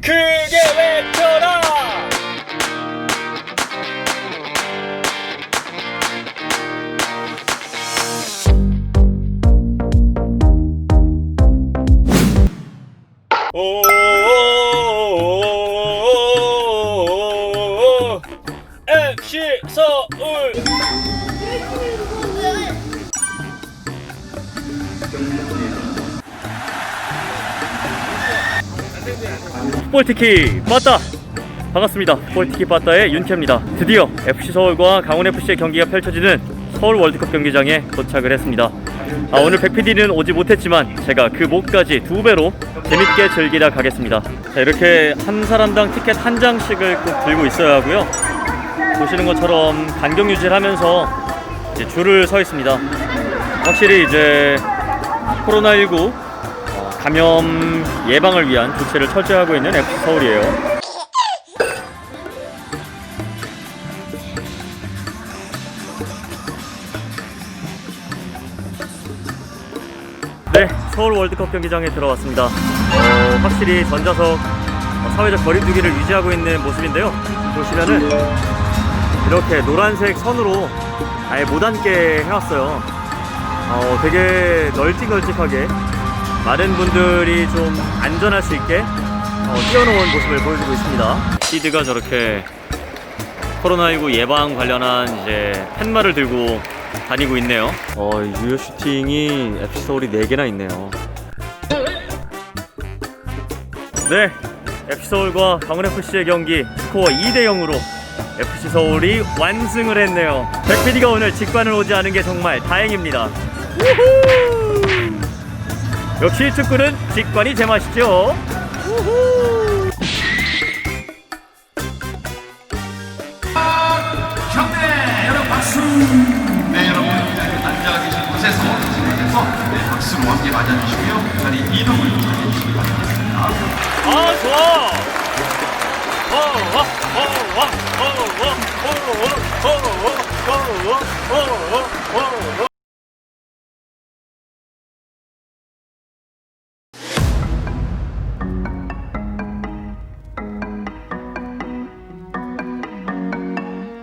크게 외쳐라 오 FC 서울 풋볼티키 빠따. 반갑습니다. 풋볼티키 빠따의 윤태입니다. 드디어 FC 서울과 강원FC의 경기가 펼쳐지는 서울 월드컵 경기장에 도착을 했습니다. 아, 오늘 백PD는 오지 못했지만 제가 그 목까지 두 배로 재밌게 즐기다 가겠습니다. 자, 이렇게 한 사람당 티켓 한 장씩을 꼭 들고 있어야 하고요. 보시는 것처럼 간격 유지를 하면서 줄을 서 있습니다. 확실히 이제 코로나19 어, 감염 예방을 위한 조치를 철저히 하고 있는 FC 서울이에요. 네, 서울 월드컵 경기장에 들어왔습니다. 어, 확실히 전자석 어, 사회적 거리두기를 유지하고 있는 모습인데요. 보시면은 이렇게 노란색 선으로 아예 못 앉게 해놨어요. 어, 되게 널찍널찍하게 많은 분들이 좀 안전할 수 있게 어, 띄워놓은 모습을 보여주고 있습니다. 시드가 저렇게 코로나19 예방 관련한 이제 팻말을 들고 다니고 있네요. 어, 유효 슈팅이 FC 서울이 4개나 있네요. 네, FC 서울과 강원FC의 경기 스코어 2대 0으로 FC 서울이 완승을 했네요. 백PD가 오늘 직관을 오지 않은 게 정말 다행입니다. 우후! 역시 축구는 직관이 제맛이죠. 우후! 경례 여러분 박수 네 여러분 앉아 계신 곳에서 계속해서 네, 박수로 함께 맞아주시고요 자리 이동을 해주시기 바라겠습니다 아 좋아. 어, 어, 어, 어, 어, 어, 어, 어, 어, 어, 어, 어, 어, 어, 어, 어,